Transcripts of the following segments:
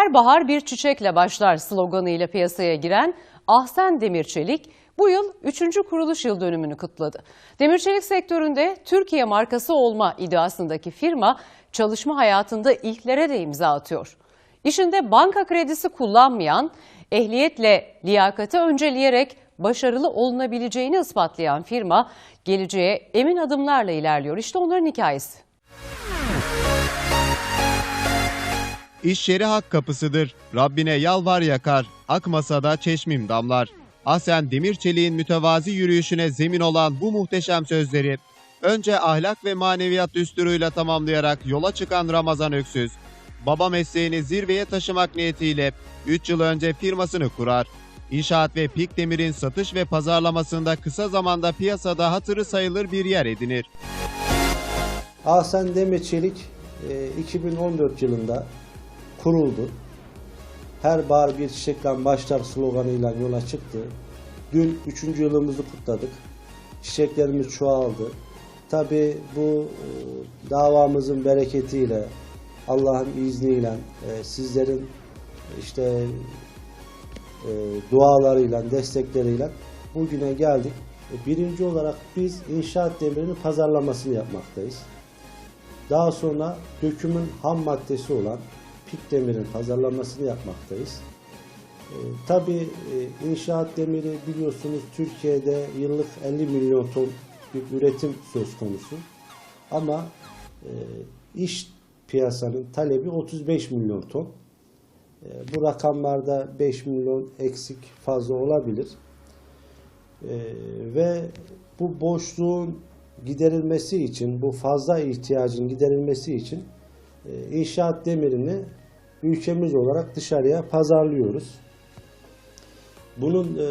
Her bahar bir çiçekle başlar sloganıyla piyasaya giren Ahsen Demirçelik bu yıl 3. kuruluş yıl dönümünü kutladı. Demirçelik sektöründe Türkiye markası olma iddiasındaki firma çalışma hayatında ilklere de imza atıyor. İşinde banka kredisi kullanmayan, ehliyetle liyakati önceleyerek başarılı olunabileceğini ispatlayan firma geleceğe emin adımlarla ilerliyor. İşte onların hikayesi. İş yeri hak kapısıdır. Rabbine yalvar yakar, akmasa da çeşmim damlar. Ahsen Demirçelik'in mütevazi yürüyüşüne zemin olan bu muhteşem sözleri önce ahlak ve maneviyat düsturuyla tamamlayarak yola çıkan Ramazan Öksüz, baba mesleğini zirveye taşımak niyetiyle 3 yıl önce firmasını kurar. İnşaat ve Pik Demir'in satış ve pazarlamasında kısa zamanda piyasada hatırı sayılır bir yer edinir. Ahsen Demir Çelik e, 2014 yılında kuruldu. Her bahar bir çiçekten başlar sloganıyla yola çıktı. Dün 3. yılımızı kutladık. Çiçeklerimiz çoğaldı. Tabi bu e, davamızın bereketiyle, Allah'ın izniyle, e, sizlerin işte e, dualarıyla, destekleriyle bugüne geldik. Birinci olarak biz inşaat demirinin pazarlamasını yapmaktayız. Daha sonra dökümün ham maddesi olan pik demirin pazarlamasını yapmaktayız. E, tabii e, inşaat demiri biliyorsunuz Türkiye'de yıllık 50 milyon ton bir üretim söz konusu. Ama e, iş piyasanın talebi 35 milyon ton. E, bu rakamlarda 5 milyon eksik fazla olabilir. E, ve bu boşluğun giderilmesi için, bu fazla ihtiyacın giderilmesi için e, inşaat demirini ülkemiz olarak dışarıya pazarlıyoruz. Bunun e,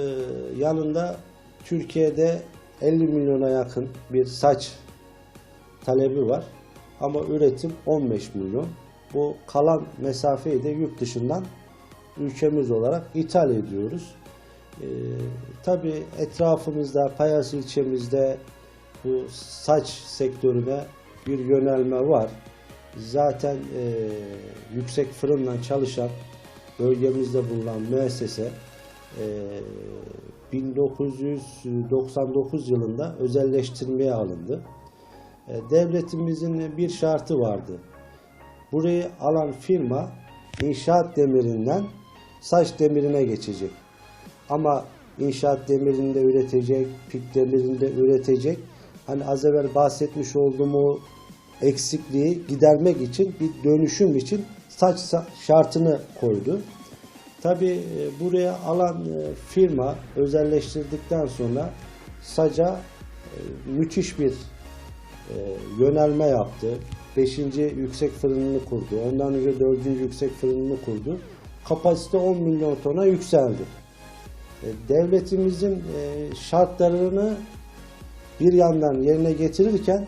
yanında Türkiye'de 50 milyona yakın bir saç talebi var. Ama üretim 15 milyon. Bu kalan mesafeyi de yurt dışından ülkemiz olarak ithal ediyoruz. Ee, tabii etrafımızda, Payas ilçemizde bu saç sektörüne bir yönelme var. Zaten e, yüksek fırınla çalışan bölgemizde bulunan müessese e, 1999 yılında özelleştirmeye alındı. E, devletimizin bir şartı vardı. Burayı alan firma inşaat demirinden saç demirine geçecek. Ama inşaat demirinde üretecek, pik demirinde üretecek. Hani az evvel bahsetmiş olduğum o eksikliği gidermek için bir dönüşüm için saç şartını koydu. Tabi buraya alan e, firma özelleştirdikten sonra saca e, müthiş bir e, yönelme yaptı. Beşinci yüksek fırınını kurdu. Ondan önce dördüncü yüksek fırınını kurdu. Kapasite 10 milyon tona yükseldi. Devletimizin şartlarını bir yandan yerine getirirken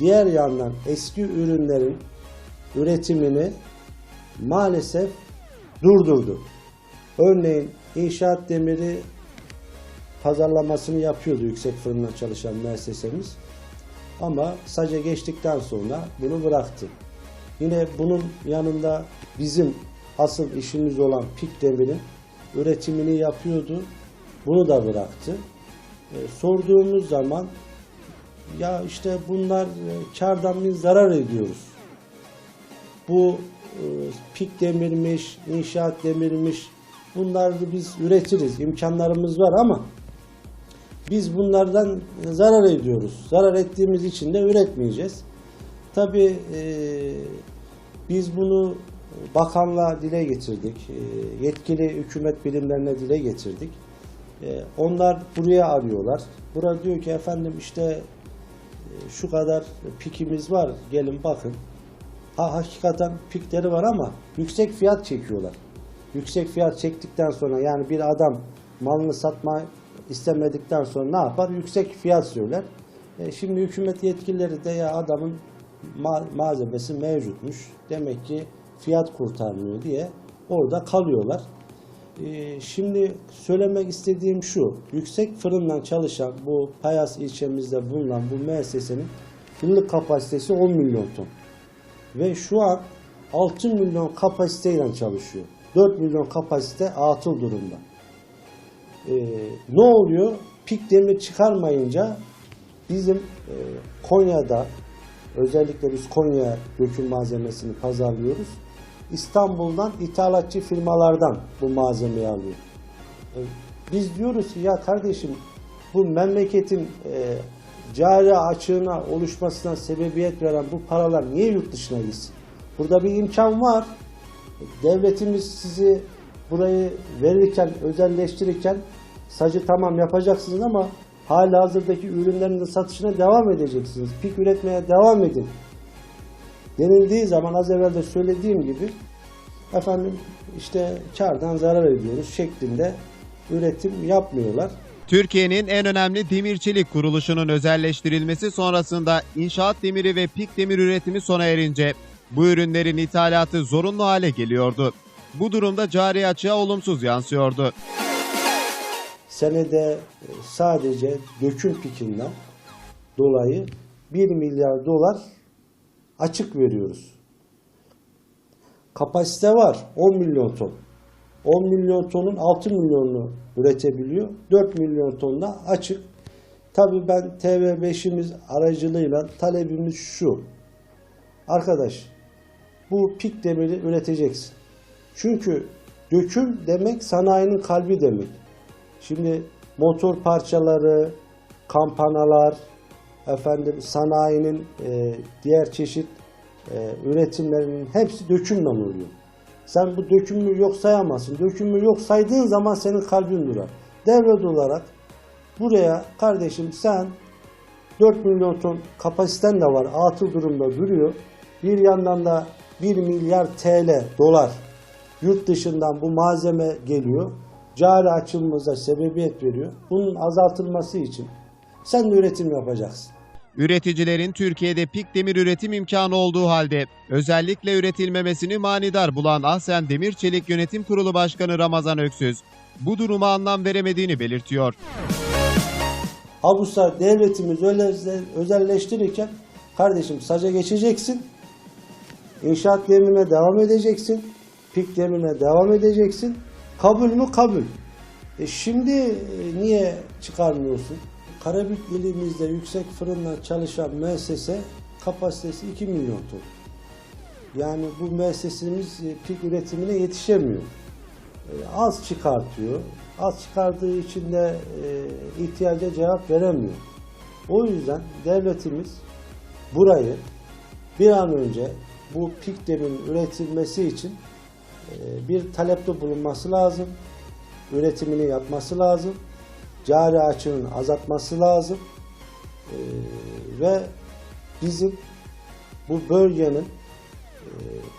diğer yandan eski ürünlerin üretimini maalesef durdurdu. Örneğin inşaat demiri pazarlamasını yapıyordu yüksek fırınla çalışan müessesemiz. Ama saca geçtikten sonra bunu bıraktı. Yine bunun yanında bizim asıl işimiz olan pik demirin üretimini yapıyordu. Bunu da bıraktı. E, sorduğumuz zaman ya işte bunlar e, kardan biz zarar ediyoruz. Bu e, pik demirmiş, inşaat demirmiş bunları biz üretiriz. imkanlarımız var ama biz bunlardan zarar ediyoruz. Zarar ettiğimiz için de üretmeyeceğiz. Tabii e, biz bunu bakanlığa dile getirdik. Yetkili hükümet birimlerine dile getirdik. Onlar buraya arıyorlar. Bura diyor ki efendim işte şu kadar pikimiz var gelin bakın. Ha, hakikaten pikleri var ama yüksek fiyat çekiyorlar. Yüksek fiyat çektikten sonra yani bir adam malını satma istemedikten sonra ne yapar? Yüksek fiyat söyler. E, şimdi hükümet yetkilileri de ya adamın ma malzemesi mevcutmuş. Demek ki fiyat kurtarmıyor diye orada kalıyorlar. E, şimdi söylemek istediğim şu. Yüksek fırından çalışan bu Payas ilçemizde bulunan bu müessesenin yıllık kapasitesi 10 milyon ton. Ve şu an 6 milyon kapasiteyle çalışıyor. 4 milyon kapasite atıl durumda. Ee, ne oluyor? Pik demir çıkarmayınca bizim e, Konya'da özellikle biz Konya döküm malzemesini pazarlıyoruz. İstanbul'dan ithalatçı firmalardan bu malzemeyi alıyor. E, Biz diyoruz ki ya kardeşim bu memleketin e, cari açığına oluşmasına sebebiyet veren bu paralar niye yurt dışına gitsin? Burada bir imkan var. Devletimiz sizi burayı verirken, özelleştirirken sacı tamam yapacaksınız ama hala hazırdaki ürünlerin satışına devam edeceksiniz. Pik üretmeye devam edin. Denildiği zaman az evvel de söylediğim gibi efendim işte kardan zarar ediyoruz şeklinde üretim yapmıyorlar. Türkiye'nin en önemli demir çelik kuruluşunun özelleştirilmesi sonrasında inşaat demiri ve pik demir üretimi sona erince bu ürünlerin ithalatı zorunlu hale geliyordu. Bu durumda cari açığa olumsuz yansıyordu. senede e, sadece döküm pikinden dolayı 1 milyar dolar açık veriyoruz. Kapasite var 10 milyon ton. 10 milyon tonun 6 milyonunu üretebiliyor. 4 milyon ton da açık. Tabii ben TV5'imiz aracılığıyla talebimiz şu. Arkadaş bu pik demiri üreteceksin. Çünkü döküm demek sanayinin kalbi demek. Şimdi motor parçaları, kampanalar, efendim sanayinin e, diğer çeşit e, üretimlerinin hepsi dökümle oluyor. Sen bu dökümü yok sayamazsın. Dökümü yok saydığın zaman senin kalbin durar. Devlet olarak buraya kardeşim sen 4 milyon ton kapasiten de var. Atıl durumda duruyor. Bir yandan da 1 milyar TL dolar yurt dışından bu malzeme geliyor. Cari açılmamıza sebebiyet veriyor. Bunun azaltılması için sen de üretim yapacaksın. Üreticilerin Türkiye'de pik demir üretim imkanı olduğu halde özellikle üretilmemesini manidar bulan Ahsen Demir Çelik Yönetim Kurulu Başkanı Ramazan Öksüz bu duruma anlam veremediğini belirtiyor. Avuslar devletimiz özelleştirirken kardeşim saca geçeceksin. İnşaat demirine devam edeceksin. Pik demirine devam edeceksin. Kabul mü? Kabul. E şimdi e, niye çıkarmıyorsun? Karabük ilimizde yüksek fırınla çalışan müessese kapasitesi 2 milyon ton. Yani bu müessesemiz e, pik üretimine yetişemiyor. E, az çıkartıyor. Az çıkardığı için de e, ihtiyaca cevap veremiyor. O yüzden devletimiz burayı bir an önce bu pik demirin üretilmesi için bir talepte bulunması lazım. Üretimini yapması lazım. Cari açığını azaltması lazım. E, ve bizim bu bölgenin e,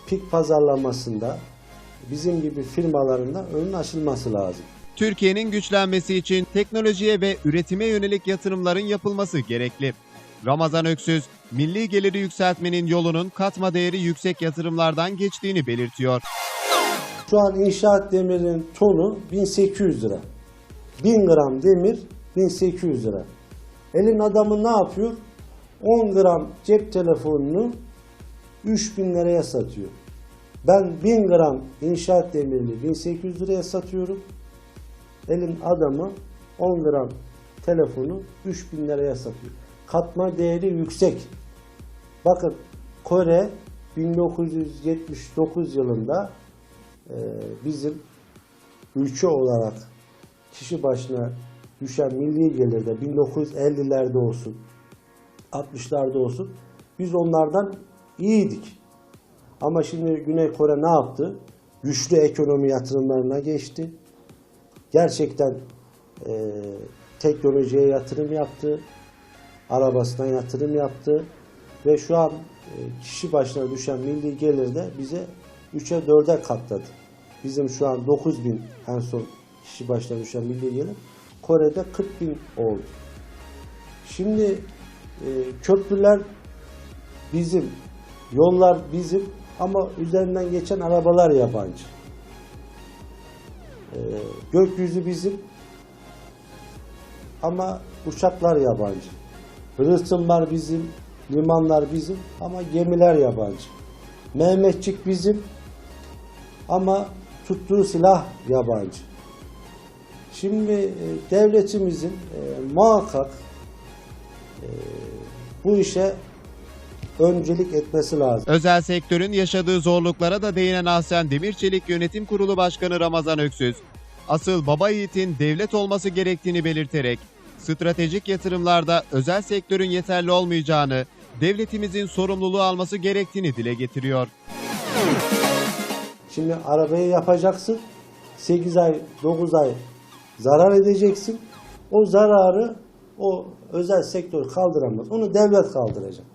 pik pazarlamasında bizim gibi firmalarında önün açılması lazım. Türkiye'nin güçlenmesi için teknolojiye ve üretime yönelik yatırımların yapılması gerekli. Ramazan Öksüz, milli geliri yükseltmenin yolunun katma değeri yüksek yatırımlardan geçtiğini belirtiyor. Şu an inşaat demirinin tonu 1800 lira. 1000 gram demir 1800 lira. Elin adamı ne yapıyor? 10 gram cep telefonunu 3000 liraya satıyor. Ben 1000 gram inşaat demirini 1800 liraya satıyorum. Elin adamı 10 gram telefonu 3000 liraya satıyor. Katma değeri yüksek. Bakın Kore 1979 yılında e, bizim ülke olarak kişi başına düşen milli gelirde 1950'lerde olsun 60'larda olsun biz onlardan iyiydik. Ama şimdi Güney Kore ne yaptı? Güçlü ekonomi yatırımlarına geçti. Gerçekten e, teknolojiye yatırım yaptı. Arabasına yatırım yaptı. Ve şu an e, kişi başına düşen milli gelir de bize 3'e 4'e katladı. Bizim şu an 9 bin en son kişi başına düşen milli gelir. Kore'de 40 bin oldu. Şimdi e, köprüler bizim, yollar bizim ama üzerinden geçen arabalar yabancı. E, gökyüzü bizim ama uçaklar yabancı. Rıhtımlar bizim, limanlar bizim ama gemiler yabancı. Mehmetçik bizim ama tuttuğu silah yabancı. Şimdi e, devletimizin e, muhakkak e, bu işe öncelik etmesi lazım. Özel sektörün yaşadığı zorluklara da değinen Ahsen Demirçelik Yönetim Kurulu Başkanı Ramazan Öksüz, asıl baba yiğitin devlet olması gerektiğini belirterek, stratejik yatırımlarda özel sektörün yeterli olmayacağını, devletimizin sorumluluğu alması gerektiğini dile getiriyor. Şimdi arabayı yapacaksın. 8 ay, 9 ay zarar edeceksin. O zararı o özel sektör kaldıramaz. Onu devlet kaldıracak.